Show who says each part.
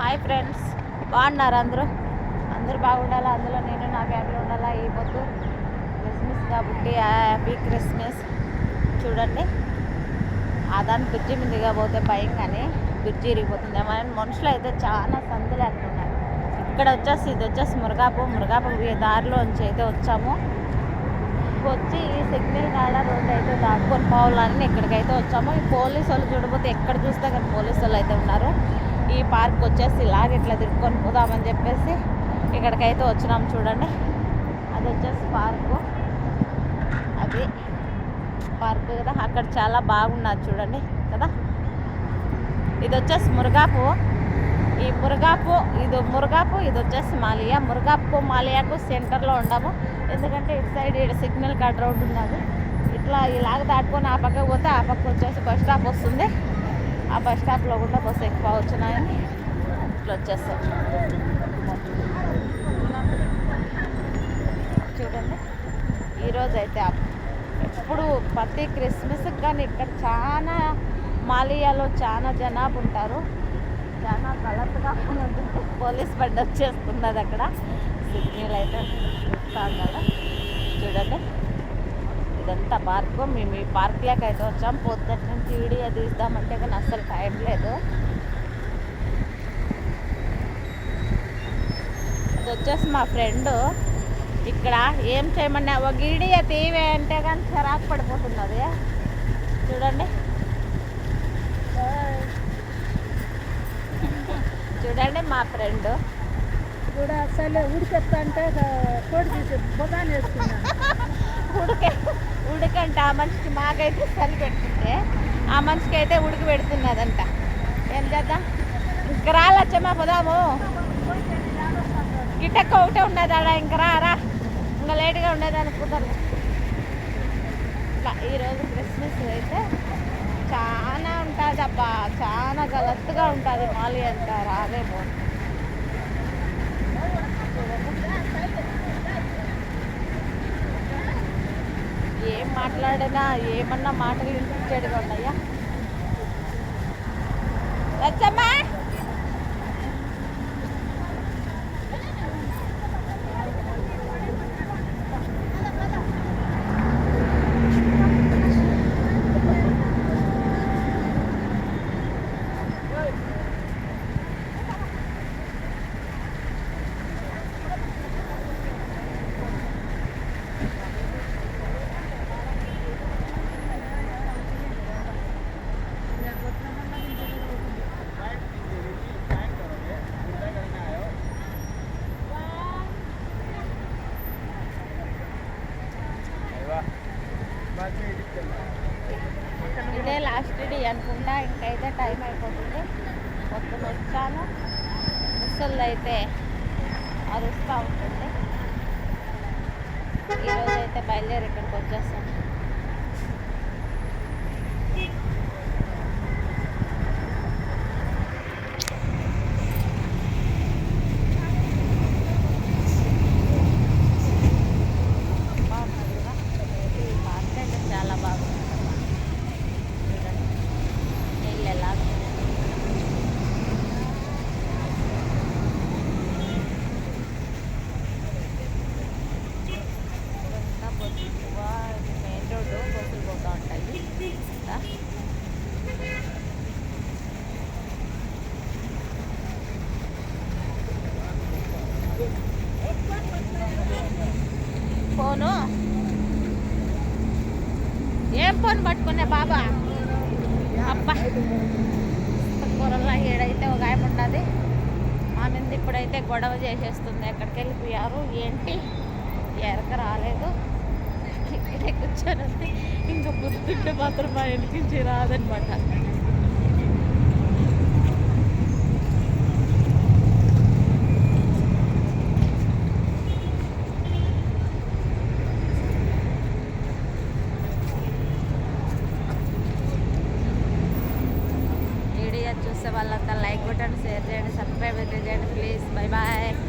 Speaker 1: Hi friends బాగున్నారు అందరూ? అందరూ బాగుండాలా? అందులో నేను నా ఫ్యామిలీ ఉండాలా? ఈ పొద్దు క్రిస్మస్ కాబట్టి హ్యాపీ క్రిస్మస్ చూడండి. ఆ దాని బ్రిడ్జి మీదుగా పోతే భయం కానీ బ్రిడ్జి ఇరిగిపోతుంది. మన మనుషులు అయితే చాలా సందులు అంటున్నారు. ఇక్కడ వచ్చేసి ఇది వచ్చేసి మురగాపు. మురగాపు దారిలో నుంచి అయితే వచ్చాము వచ్చి ఈ సిగ్నల్ కాడ రోడ్డు అయితే దాటుకొని పోవాలని ఇక్కడికైతే వచ్చాము. ఈ పోలీసు వాళ్ళు చూడబోతే ఎక్కడ చూస్తే కానీ పోలీసు వాళ్ళు అయితే ఉన్నారు. ఈ పార్క్ వచ్చేసి ఇలాగ ఇట్లా తిరుక్కొని పోదామని చెప్పేసి ఇక్కడికైతే వచ్చినాం చూడండి. అది వచ్చేసి పార్కు. అది పార్క్ కదా. అక్కడ చాలా బాగున్నది చూడండి కదా. ఇది వచ్చేసి మురగాపు ఈ మురగాపు ఇది మురగాపు ఇది వచ్చేసి మాలియా. మురగాపు మాలియాకు సెంటర్లో ఉండము. ఎందుకంటే ఇటు సైడ్ ఇటు సిగ్నల్ కట్ రోడ్ ఉన్నది ఇట్లా ఇలాగ దాటుకొని ఆ పక్కకు పోతే ఆ పక్క వచ్చేసి బస్ స్టాప్ వస్తుంది. ఆ బస్ స్టాప్లో కూడా బస్సు ఎక్కువ వచ్చినాయని ఇట్లా వచ్చేస్తాం. చూడండి. ఈరోజు అయితే ఎప్పుడు ప్రతి క్రిస్మస్కి కానీ ఇక్కడ చాలా మాలియాలో చాలా జనాభా ఉంటారు. చాలా గలత్గా ఉంటుంది పోలీస్ బండి వచ్చేస్తున్నది అక్కడ సిగ్నల్ అయితే చూస్తాం కదా. చూడండి. ఇదంతా పార్కు మేము ఈ పార్క్లోకి అయితే వచ్చాం. పొద్దున్న నుంచి వీడియో తీద్దామంటే కానీ అస్సలు టైం లేదు. ఇది వచ్చేసి మా ఫ్రెండ్. ఇక్కడ ఏం చేయమన్నా ఒక వీడియో తీవే అంటే కానీ చిరాకు పడిపోతున్నది. చూడండి. చూడండి మా ఫ్రెండ్.
Speaker 2: కూడా అసలు ఉడికెత్తా అంటే కోడి తీసి బొదాన్ని వేసుకున్నాను
Speaker 1: ఉడక ఉడకంట ఆ మనిషికి మాకైతే చలి పెడుతుంటే ఆ మనిషికి అయితే ఉడికి పెడుతున్నదంట. ఏం చేద్దాం? ఇంక రాలచ్చమ్మా పోదాము. గిట్టక్క ఒకటే ఉన్నది ఆడ ఇంక రారా? ఇంకా లేట్గా ఉండేది కుదరదు. ఇట్లా ఈరోజు క్రిస్మస్ అయితే చాలా ఉంటుంది అబ్బా చాలా గలత్తుగా ఉంటుంది మాలి అంటారు అదే ఏం మాట్లాడినా ఏమన్నా మాటలు వినిపించేట్టుగా ఉన్నాయా? లచ్చమ్మా! ఇదే లాస్ట్ డే అనుకుంటా ఇంకైతే టైం అయిపోతుంది. మొత్తం వచ్చాను ముసళ్ళు అయితే అరుస్తూ ఉంటుంది. ఈరోజు అయితే బయలుదేరి ఇక్కడికి వచ్చేస్తాను బాగున్నది కదా ఈ పార్క్ అయితే చాలా బాగుంది చూడండి నీళ్ళు ఎలా ఇదంతా బస్సులు ఇది మెయిన్ రోడ్డు బస్సులు పోతూ ఉంటాయి కదా. ఫోను ఏం ఫోన్ పట్టుకునే బాబా. అబ్బా. కూరల్లో ఏడైతే ఒక ఆయన ఉన్నది మా మీద ఇప్పుడైతే గొడవ చేసేస్తుంది. ఎక్కడికి వెళ్ళిపోయారు ఏంటి? ఎరక రాలేదు. ఇక్కడే కూర్చొని ఉంది. ఇంకా బుద్ధుంటే మాత్రం మా ఇంటికి రాదనమాట. వీడియో చూసే